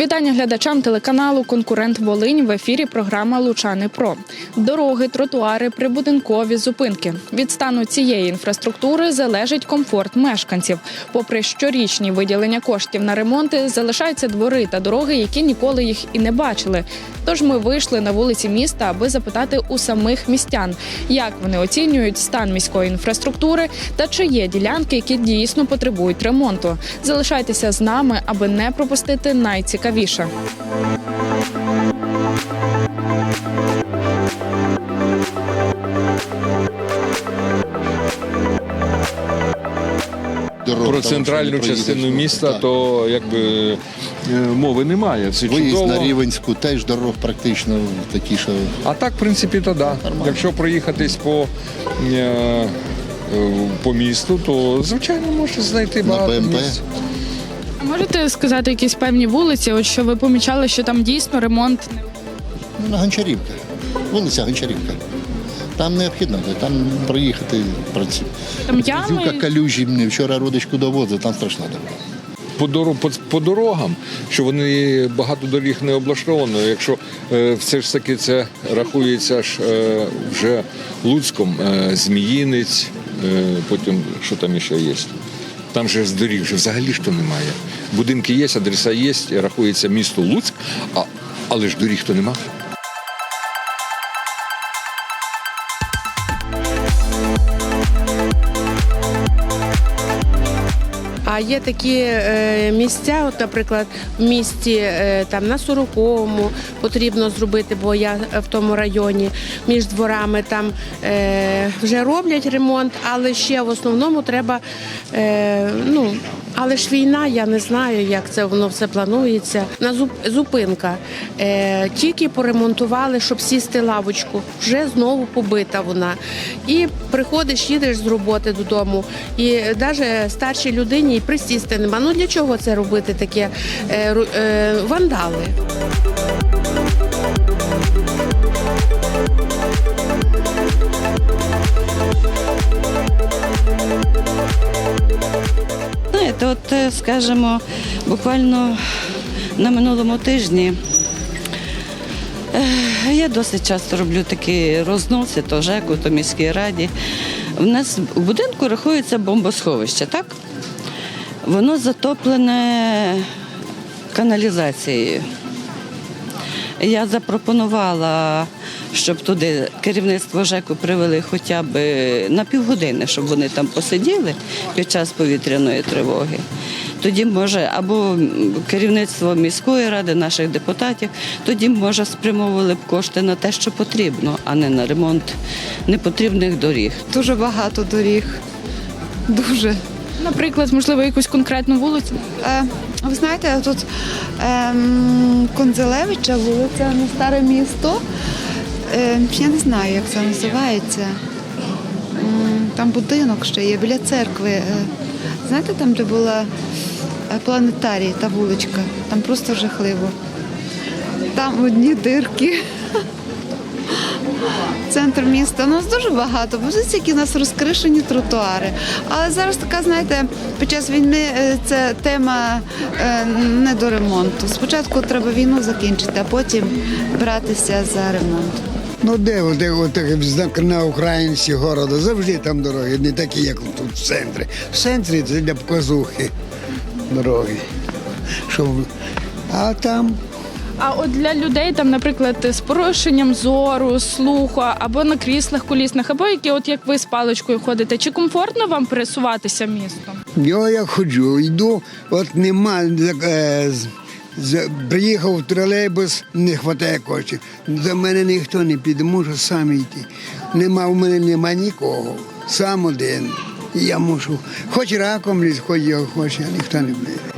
Вітання глядачам телеканалу Конкурент Волинь в ефірі програма Лучани Про дороги, тротуари, прибудинкові зупинки. Від стану цієї інфраструктури залежить комфорт мешканців. Попри щорічні виділення коштів на ремонти, залишаються двори та дороги, які ніколи їх і не бачили. Тож ми вийшли на вулиці міста, аби запитати у самих містян, як вони оцінюють стан міської інфраструктури та чи є ділянки, які дійсно потребують ремонту. Залишайтеся з нами, аби не пропустити найцікавіше. Про центральну частину міста, то якби е, мови немає. Це Виїзд чудово. на Рівенську теж дорог практично такі, що А так, в принципі, то да. Нормально. Якщо проїхатись по, е, е, по місту, то звичайно можна знайти багато місць. А можете сказати якісь певні вулиці, от що ви помічали, що там дійсно ремонт Ну, на Гончарівка. Вулиця Гончарівка. Там необхідно, там проїхати в там ями? калюжі, мені вчора родичку довозив, там страшна дорога. По, доро- по, по дорогам, що вони багато доріг не облаштовано. Якщо е, все ж таки це рахується ж е, вже Луцьком, е, Зміїнець, е, потім що там ще є. Там же з доріг вже взагалі ж то немає. Будинки є, адреса є, рахується місто Луцьк, а, але ж доріг то нема. А є такі е, місця, от, наприклад, в місті е, там на Сороковому потрібно зробити, бо я в тому районі між дворами там е, вже роблять ремонт, але ще в основному треба. Ну, але ж війна, я не знаю, як це воно все планується. На зуп- зупинка е, тільки поремонтували, щоб сісти лавочку. Вже знову побита вона. І приходиш, їдеш з роботи додому, і навіть старшій людині і присісти нема. Ну для чого це робити таке е, е, вандали? Знаєте, от е, скажімо, буквально на минулому тижні е, я досить часто роблю такі розноси, то ЖЕКу, то міській раді. У нас в будинку рахується бомбосховище, так? Воно затоплене каналізацією. Я запропонувала, щоб туди керівництво ЖЕКу привели хоча б на півгодини, щоб вони там посиділи під час повітряної тривоги. Тоді може, або керівництво міської ради, наших депутатів, тоді може спрямовували б кошти на те, що потрібно, а не на ремонт непотрібних доріг. Дуже багато доріг. Дуже. Наприклад, можливо, якусь конкретну вулицю. Е, ви знаєте, тут ем, Конзелевича, вулиця на старе місто. Е, я не знаю, як це називається. Там будинок ще є біля церкви. Е, знаєте, там, де була е, планетарій, та вуличка, там просто жахливо. Там одні дирки. Центр міста. У нас дуже багато. Позицій, які у нас розкришені тротуари. Але зараз така, знаєте, під час війни е, це тема е, не до ремонту. Спочатку треба війну закінчити, а потім братися за ремонт. Ну де, де от, знак на українці города, завжди там дороги, не такі, як тут в центрі. В центрі це для показухи дороги. Щоб... А там А от для людей, там, наприклад, з порушенням зору, слуху, або на кріслах колісних, або які, от як ви з паличкою ходите, чи комфортно вам пересуватися містом? я як ходжу, йду, от нема. Е, приїхав в тролейбус, не вистачає коштів. До мене ніхто не піде, можу сам йти. Нема, у мене нема нікого. Сам один. Я мушу, хоч раком лізь, хоч його хоче, а ніхто не буде.